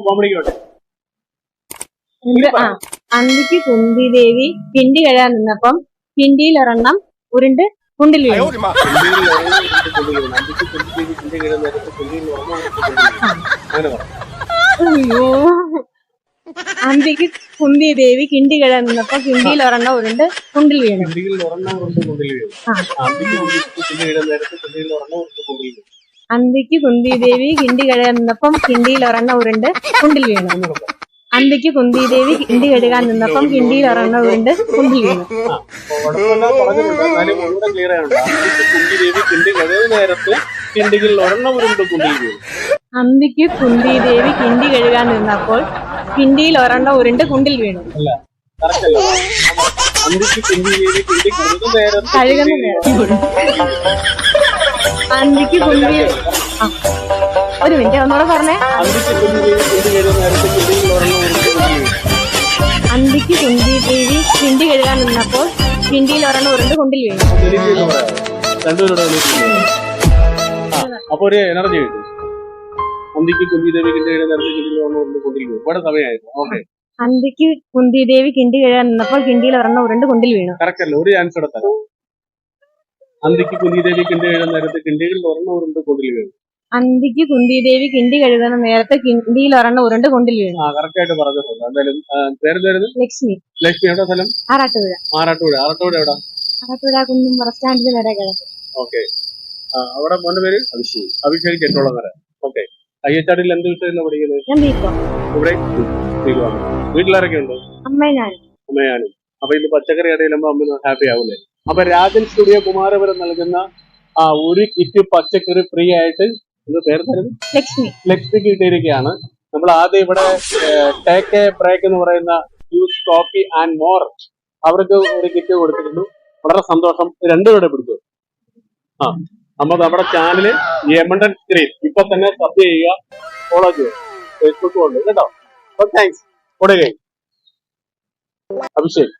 കോമഡിക്കോട്ടെ? ആ അന്തിക്ക് കുന്തി ദേവി പിണ്ടി കഴിയാൻ നിന്നപ്പം പിണ്ടിയിൽ ഒരെണ്ണം ഉരുണ്ട് കുണ്ടിൽ വീണു നേരത്ത് അയ്യോ. അന്തിക്ക് കുന്തി ദേവി കിണ്ടി കഴിയാൻ നിന്നപ്പോ കിണ്ടിയിൽ ഒരെണ്ണം ഉരുണ്ട് കുണ്ടിൽ വീണു. അന്തിക്ക് നേരത്ത് കുന്തി ദേവി കിണ്ടി കഴുകാൻ നിന്നപ്പം കിണ്ടിയിൽ ഒരെണ്ണം ഉരുണ്ട് കുണ്ടിൽ വീണു അന്തിക്ക് കുന്തി ദേവി കിണ്ടി കഴുകാൻ നിന്നപ്പം കിണ്ടിയിൽ ഉറങ്ങ ഉരുണ്ട് കുണ്ടിൽ വീണു. അന്തിക്ക് കുന്തി ദേവി കിണ്ടി കഴുകാൻ നിന്നപ്പം കിണ്ടിയിൽ ഉറങ്ങ ഉരുണ്ട് കുണ്ടിൽ വീണു. അന്തിക്ക് കുന്തി ദേവി കിണ്ടി കഴുകാൻ നിന്നപ്പോൾ കിണ്ടിയിൽ ഒരെണ്ണം ഉരുണ്ട് കുണ്ടിൽ വീണു കഴുകുന്ന നേരം അന്തിക്ക് ആ. ഒരു മിനിറ്റ് ഒന്നുകൂടെ പറഞ്ഞേ. അന്തിക്ക് കുന്തി ദേവി കിണ്ടി കഴുകാൻ നിന്നപ്പോൾ കിണ്ടിയിൽ ഒരെണ്ണം ഉരുണ്ട് കുണ്ടിൽ വീണു അപ്പൊ ഒരു എനർജി കിട്ടും. അന്തിക്ക് കുന്തി ദേവി കിണ്ടി കഴുകുന്ന നേരത്ത് കിണ്ടിയിൽ ഒരെണ്ണം ഉരുണ്ട് കുണ്ടിൽ സമയമായിരുന്നു ഓക്കെ. അന്തിക്ക് കുന്തി ദേവി കിണ്ടി കഴുകാൻ നിന്നപ്പോൾ കിണ്ടിയിൽ ഒരെണ്ണം ഉരുണ്ട് കൊണ്ടിൽ വീണു. കറക്റ്റ് അല്ല? ഒരു ചാൻസ് തരാം. അന്തിക്ക് കുന്തിദേവി കിണ്ടി കഴുകുന്ന നേരത്തെ കിണ്ടിയിൽ ഒരെണ്ണം ഉരുണ്ട് കൊണ്ടിൽ വീഴും. അന്തിക്ക് കുന്തിദേവി കിണ്ടി കഴുകുന്ന നേരത്തെ കിണ്ടിയിൽ ഒരെണ്ണം ഉരുണ്ട് കൊണ്ടിൽ വീണു ആ കറക്റ്റ് ആയിട്ട് പറഞ്ഞിട്ടുണ്ട്. എന്തായാലും പേര് പേരെന്തായിരുന്നു? ലക്ഷ്മി. ലക്ഷ്മി എവിടെ സ്ഥലം? ആറാട്ടുപുഴ. ആറാട്ടുപുഴ. ആറാട്ടുപുഴ എവിടെ? ആറാട്ടുപുഴ കുന്നും ബസ് സ്റ്റാൻഡിൽ വരെ കിടക്കും ഓക്കെ. അവിടെ മോന്റെ പേര്? അഭിഷേക്. അഭിഷേക് വരെ. ഓക്കെ. അയ്യച്ചാടിൽ എന്ത് വിഷയം പഠിക്കുന്നത്? ഞാൻ ബീക്കോ ഇവിടെ? വീട്ടിലാരൊക്കെ ഉണ്ട് അമ്മ ഞാൻ അമ്മയാനും അപ്പൊ ഇത് പച്ചക്കറി ഇടയിലുമ്പോ അമ്മ ഹാപ്പി ആവൂലേ? അപ്പൊ രാജൻ സ്റ്റുഡിയോ കുമാരപുരം നൽകുന്ന ആ ഒരു കിറ്റ് പച്ചക്കറി ഫ്രീ ആയിട്ട് ഇത് പേര് ലക്ഷ്മി. ലക്ഷ്മി കിട്ടിയിരിക്കുകയാണ്. നമ്മൾ ആദ്യം ഇവിടെ ടേക്ക് എ ബ്രേക്ക് എന്ന് പറയുന്ന യൂസ് കോഫി ആൻഡ് മോർ അവർക്ക് ഒരു കിറ്റ് കൊടുത്തിരുന്നു. വളരെ സന്തോഷം. രണ്ടുപേരുടെ പിടിച്ചു? ആ നമ്മൾ നമ്മുടെ ചാനൽ യമണ്ടൻ സ്ക്രീൻ ഇപ്പൊ തന്നെ സബ് ചെയ്യുക. ഫോളോ ചെയ്യുക. ഫേസ്ബുക്കും ഉണ്ട് കേട്ടോ? അപ്പൊ താങ്ക്സ് കൊടുകൈ അഭിഷേക്.